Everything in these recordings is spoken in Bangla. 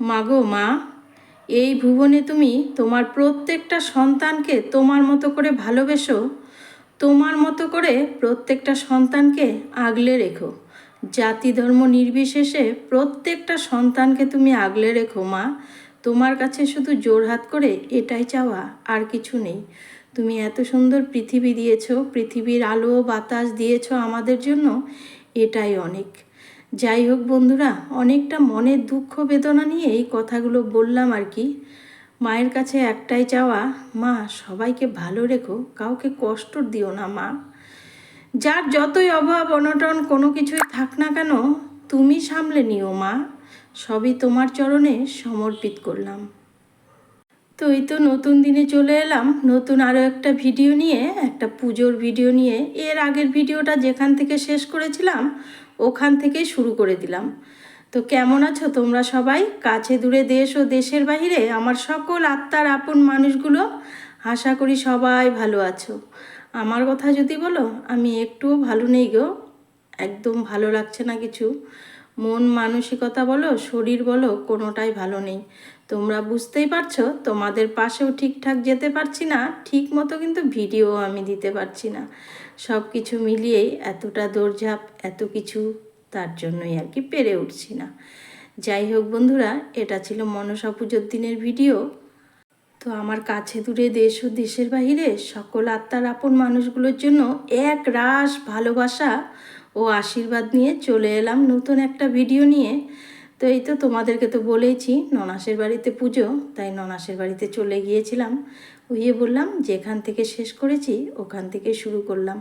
মাগো, মা, এই ভুবনে তুমি তোমার প্রত্যেকটা সন্তানকে তোমার মতো করে ভালোবেসো। তোমার মতো করে প্রত্যেকটা সন্তানকে আগলে রেখো। জাতি ধর্ম নির্বিশেষে প্রত্যেকটা সন্তানকে তুমি আগলে রেখো, মা। তোমার কাছে শুধু জোরহাত করে এটাই চাওয়া, আর কিছু নেই। তুমি এত সুন্দর পৃথিবী দিয়েছ, পৃথিবীর আলো বাতাস দিয়েছ আমাদের জন্য, এটাই অনেক। যাই হোক বন্ধুরা, অনেকটা মনের দুঃখ বেদনা নিয়ে এই কথাগুলো বললাম আর কি। মায়ের কাছে একটাই চাওয়া, মা, সবাইকে ভালো রেখো, কাউকে কষ্ট দিও না মা। যার যতই অভাব, অনটন, কোনো কিছুই থাক না কেন, তুমি সামলে নিও মা। সবই তোমার চরণে সমর্পিত করলাম। তো এই তো নতুন দিনে চলে এলাম। নতুন আরও একটা ভিডিও নিয়ে, একটা পুজোর ভিডিও নিয়ে। এর আগের ভিডিওটা যেখান থেকে শেষ করেছিলাম ওখান থেকে শুরু করে দিলাম। তো কেমন আছো তোমরা সবাই? কাছে দূরে দেশ ও দেশের বাহিরে আমার সকল আত্মার আপন মানুষগুলো আশা করি সবাই ভালো আছো। আমার কথা যদি বলো, আমি একটুও ভালো নেই গো। একদম ভালো লাগছে না কিছু। মন মানসিকতা বলো, শরীর বলো, কোনোটাই ভালো নেই। তোমরা বুঝতেই পারছ, তোমাদের পাশেও ঠিকঠাক যেতে পারছি না, ঠিক মতো কিন্তু ভিডিও আমি দিতে পারছি না। সব কিছু মিলিয়েই এতটা দৌড়ঝাঁপ, এত কিছু তার জন্যই আর কি পেরে উঠছি না। যাই হোক বন্ধুরা, এটা ছিল মনসা পুজোর দিনের ভিডিও। তো আমার কাছে দূরে, দেশ ও দেশের বাহিরে সকল আত্মার আপন মানুষগুলোর জন্য এক রাস ভালোবাসা ও আশীর্বাদ নিয়ে চলে এলাম নতুন একটা ভিডিও নিয়ে। তো এই তো তোমাদেরকে তো বলেইছি, ননাসের বাড়িতে পুজো, তাই ননাসের বাড়িতে চলে গিয়েছিলাম। উইয়ে বললাম, যেখান থেকে শেষ করেছি, ওখান থেকে শুরু করলাম।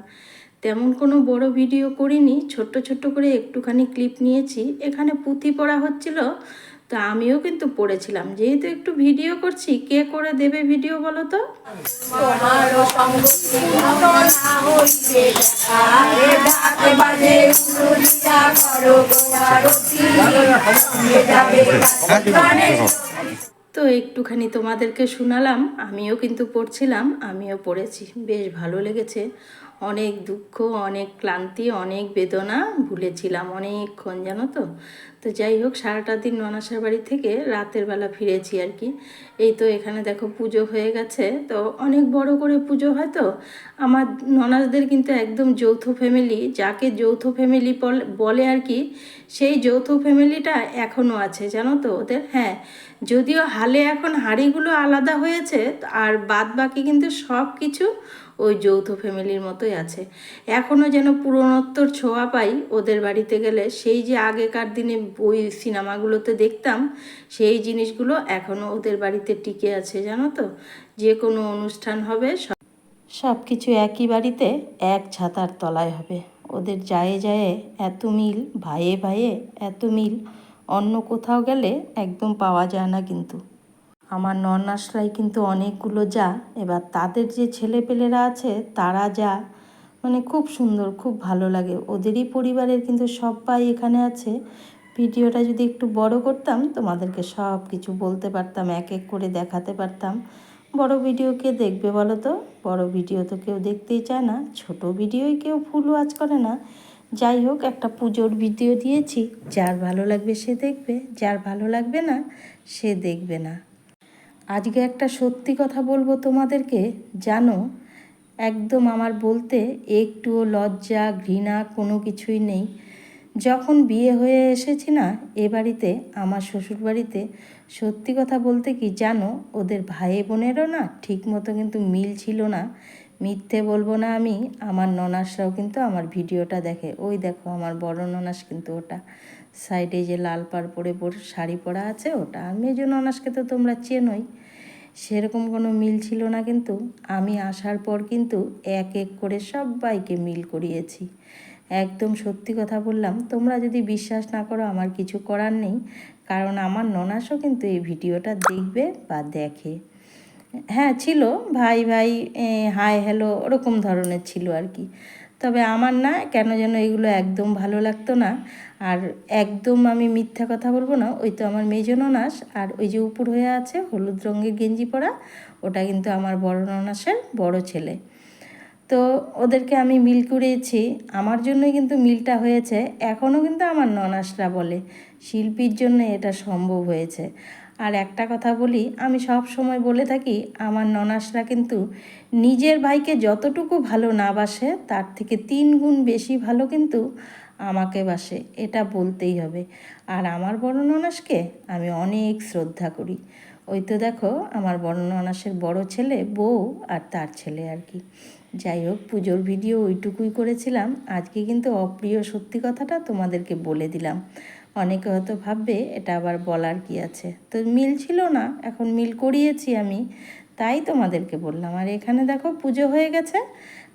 তেমন কোনো বড় ভিডিও করিনি, ছোট্ট ছোট্ট করে একটুখানি ক্লিপ নিয়েছি। এখানে পুঁথি পড়া হচ্ছিল তা আমিও কিন্তু পড়েছিলাম। যেহেতু একটু ভিডিও করছি কে করে দেবে ভিডিও বলো তো? তো একটুখানি তোমাদেরকে শোনালাম আমিও কিন্তু পড়ছিলাম আমিও পড়েছি। বেশ ভালো লেগেছে। অনেক দুঃখ অনেক ক্লান্তি অনেক বেদনা ভুলেছিলাম অনেকক্ষণ জানো তো? তো যাই হোক, সারাটা দিন ননাসার বাড়ি থেকে রাতের বেলা ফিরেছি আর কি। এই তো এখানে দেখো পুজো হয়ে গেছে। তো অনেক বড় করে পুজো হয় তো। আমার ননাসদের কিন্তু একদম যৌথ ফ্যামিলি যাকে যৌথ ফ্যামিলি বলে আর কি, সেই যৌথ ফ্যামিলিটা এখনও আছে, জানো তো ওদের? হ্যাঁ যদিও হালে এখন হাঁড়িগুলো আলাদা হয়েছে আর বাদ বাকি কিন্তু সব কিছু ওই যৌথ ফ্যামিলির মতোই আছে। এখনও যেন পুরনোত্তর ছোঁয়া পাই ওদের বাড়িতে গেলে, সেই যে আগেকার দিনে ওই সিনেমাগুলোতে দেখতাম, সেই জিনিসগুলো এখনও ওদের বাড়িতে টিকে আছে, জানো তো? যে কোনো অনুষ্ঠান হবে, সব কিছু একই বাড়িতে, এক ছাতার তলায় হবে। ওদের যায় যায় এত মিল ভাইয়ে ভাইয়ে এত মিল, অন্য কোথাও গেলে একদম পাওয়া যায় না কিন্তু। আমার ননাসরাই কিন্তু অনেকগুলো যা, এবার তাদের যে ছেলেপেলেরা আছে, তারা যা মানে খুব সুন্দর, খুব ভালো লাগে। ওদেরই পরিবারের কিন্তু সবাই এখানে আছে। ভিডিওটা যদি একটু বড় করতাম, তোমাদেরকে সব কিছু বলতে পারতাম, এক এক করে দেখাতে পারতাম। বড় ভিডিও কে দেখবে বলো তো? বড় ভিডিও তো কেউ দেখতেই চায় না, ছোট ভিডিওই কেউ ফুল ওয়াচ করে না। যাই হোক, একটা পুজোর ভিডিও দিয়েছি। যার ভালো লাগবে সে দেখবে, যার ভালো লাগবে না, সে দেখবে না। আজকে একটা সত্যি কথা বলব তোমাদেরকে, জানো? একদম আমার বলতে একটুও লজ্জা, ঘৃণা কোনো কিছুই নেই। যখন বিয়ে হয়ে এসেছি না, এ বাড়িতে, আমার শ্বশুর বাড়িতে, সত্যি কথা বলতে কি জানো, ওদের ভাই বোনেরও না ঠিক মতো কিন্তু মিল ছিল না। মিথ্যে বলব না আমি, আমার ননাসরাও কিন্তু আমার ভিডিওটা দেখে। ওই দেখো আমার বড় ননাস কিন্তু ওটা। সাইডে যে লাল পাড় পরে পরে শাড়ি পরা আছে ওটা। আর মেজো ননাসকে তো তোমরা চেনোই। সেরকম কোনো মিল ছিল না কিন্তু, আমি আসার পর কিন্তু এক এক করে সবাইকে মিল করিয়েছি। একদম সত্যি কথা বললাম। তোমরা যদি বিশ্বাস না করো, আমার কিছু করার নেই। কারণ আমার ননাসও কিন্তু এই ভিডিওটা দেখবে বা দেখে। হ্যাঁ ছিল। ভাই ভাই হাই হ্যালো ওরকম ধরনের ছিল আর কি। তবে আমার না কেন যেন এগুলো একদম ভালো লাগতো না। আর একদম আমি মিথ্যা কথা বলব না। ওই তো আমার মেজো ননাস আর ওই যে উপর হয়ে আছে হলুদ রঙের গেঞ্জি পরা। ওটা কিন্তু আমার বড় ননাসের বড় ছেলে। তো ওদেরকে আমি মিল করিয়েছি। আমার জন্যই কিন্তু মিলটা হয়েছে, এখনও কিন্তু আমার ননাসরা বলে, শিল্পীর জন্য এটা সম্ভব হয়েছে। আর একটা কথা বলি, আমি সব সময় বলে থাকি, আমার ননাসরা কিন্তু নিজের ভাইকে যতটুকু ভালো না বাসে, তার থেকে তিন গুণ বেশি ভালো কিন্তু আমাকে বাসে, এটা বলতেই হবে। আর আমার বড় ননাসকে আমি অনেক শ্রদ্ধা করি। ওই তো দেখো, আমার বড় ননাসের বড় ছেলে, বউ আর তার ছেলে আর কি। যাই হোক, পুজোর ভিডিও ওইটুকুই করেছিলাম। আজকে কিন্তু অপ্রিয় সত্যি কথাটা তোমাদেরকে বলে দিলাম। অনেকে হয়তো ভাববে, এটা আবার বলার কি আছে? তো মিল ছিল না, এখন মিল করিয়েছি আমি, তাই তোমাদেরকে বললাম। আর এখানে দেখো, পুজো হয়ে গেছে।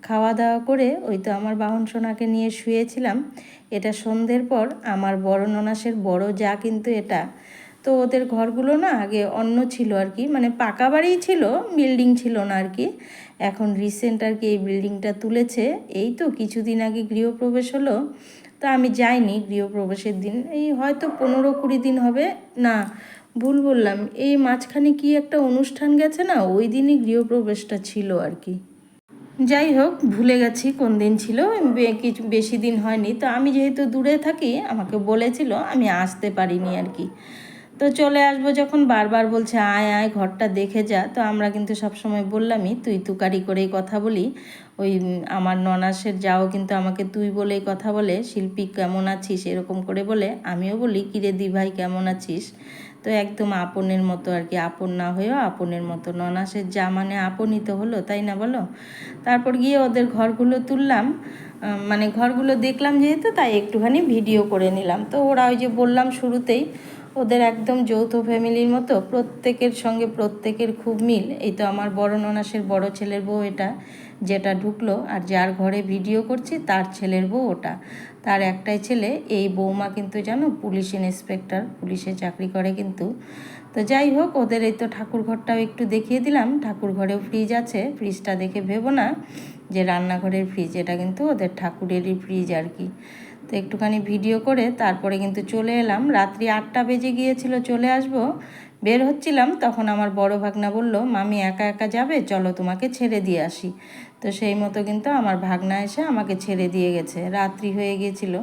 খাওয়া দাওয়া করে ওই তো আমার বাহন সোনাকে নিয়ে শুয়েছিলাম। এটা সন্ধ্যের পর আমার বড় ননাসের বড় যা কিন্তু এটা। তো ওদের ঘরগুলো না আগে অন্য ছিল আর কি মানে পাকা বাড়িই ছিল, বিল্ডিং ছিল না আর কি। এখন রিসেন্ট আর কি এই বিল্ডিংটা তুলেছে। এই তো কিছুদিন আগে গৃহপ্রবেশ হলো। তা আমি যাইনি গৃহপ্রবেশের দিন। এই হয়তো পনেরো কুড়ি দিন হবে। না, ভুল বললাম। এই মাঝখানে কি একটা অনুষ্ঠান গেছে না, ওই দিনই গৃহপ্রবেশটা ছিল আর কি। যাই হোক, ভুলে গেছি কোন দিন ছিল কিছু বেশি দিন হয়নি। তো আমি যেহেতু দূরে থাকি, আমাকে বলেছিল, আমি আসতে পারিনি আর কি। তো চলে আসব যখন বারবার বলছে, আয় আয়, ঘরটা দেখে যা। তো আমরা কিন্তু সবসময় বললামই, তুই তুকারি করেই কথা বলি। ওই আমার ননাসের যাও কিন্তু আমাকে তুই বলেই কথা বলে, শিল্পী কেমন আছিস? এরকম করে বলে, আমিও বলি কিরে দি ভাই কেমন আছিস? তো একদম আপনের মতো আর কি, আপন না হয়েও আপনের মতো। ননাসের যা মানে আপনই তো হলো, তাই না বলো? তারপর গিয়ে ওদের ঘরগুলো তুললাম। মানে ঘরগুলো দেখলাম যেহেতু, তাই একটুখানি ভিডিও করে নিলাম। তো ওরা ওই যে বললাম শুরুতেই ওদের একদম যৌথ ফ্যামিলির মতো, প্রত্যেকের সঙ্গে প্রত্যেকের খুব মিল। এই তো আমার বড় ননাসের বড় ছেলের বউ এটা, যেটা ঢুকলো, আর যার ঘরে ভিডিও করছি তার ছেলের বউ ওটা। তার একটাই ছেলে, এই বৌমা কিন্তু জানো পুলিশ ইন্সপেক্টর, পুলিশে চাকরি করে কিন্তু। তো যাই হোক, ওদের এই তো ঠাকুর ঘরটাও একটু দেখিয়ে দিলাম। ঠাকুর ঘরেও ফ্রিজ আছে ফ্রিজটা দেখে ভেবো না যে রান্নাঘরের ফ্রিজ এটা কিন্তু ওদের ঠাকুরেরই ফ্রিজ আর কি। তো একটুখানি ভিডিও করে তারপরে কিন্তু চলে এলাম। রাত্রি আটটা বেজে গিয়েছিল, চলে আসব। বের হচ্ছিলাম, তখন আমার বড় ভাগনা বলল, মামি, একা একা যাবে? চলো তোমাকে ছেড়ে দিয়ে আসি। তো সেই মতো কিন্তু আমার ভাগনা এসে আমাকে ছেড়ে দিয়ে গেছে। রাত্রি হয়ে গিয়েছিল।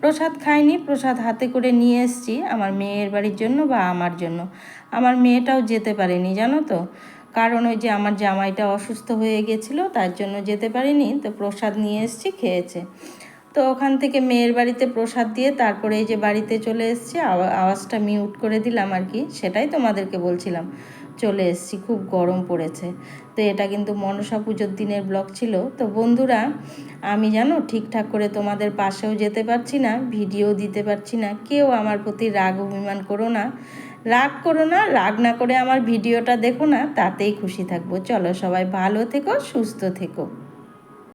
প্রসাদ খাইনি, প্রসাদ হাতে করে নিয়ে এসেছি, আমার মেয়ের বাড়ির জন্য বা আমার জন্য। আমার মেয়েটাও যেতে পারেনি, জানো তো। কারণ ওই যে আমার জামাইটা অসুস্থ হয়ে গেছিল তার জন্য যেতে পারিনি, তো প্রসাদ নিয়ে এসেছি, খেয়েছে। তো ওখান থেকে মেয়ের বাড়িতে প্রসাদ দিয়ে তারপরে এই যে বাড়িতে চলে এসেছি, আওয়া- আওয়াজটা মিউট করে দিলাম আর কি, সেটাই তোমাদেরকে বলছিলাম। চলে এসেছি, খুব গরম পড়েছে। তো এটা কিন্তু মনসা পুজোর দিনের ব্লগ ছিল। তো বন্ধুরা, আমি জানো ঠিকঠাক করে তোমাদের পাশেও যেতে পারছি না, ভিডিও দিতে পারছি না, কেউ আমার প্রতি রাগ অভিমান করো না। রাগ করো না, রাগ না করে আমার ভিডিওটা দেখো না, তাতেই খুশি থাকব। চলো সবাই ভালো থেকো, সুস্থ থেকো।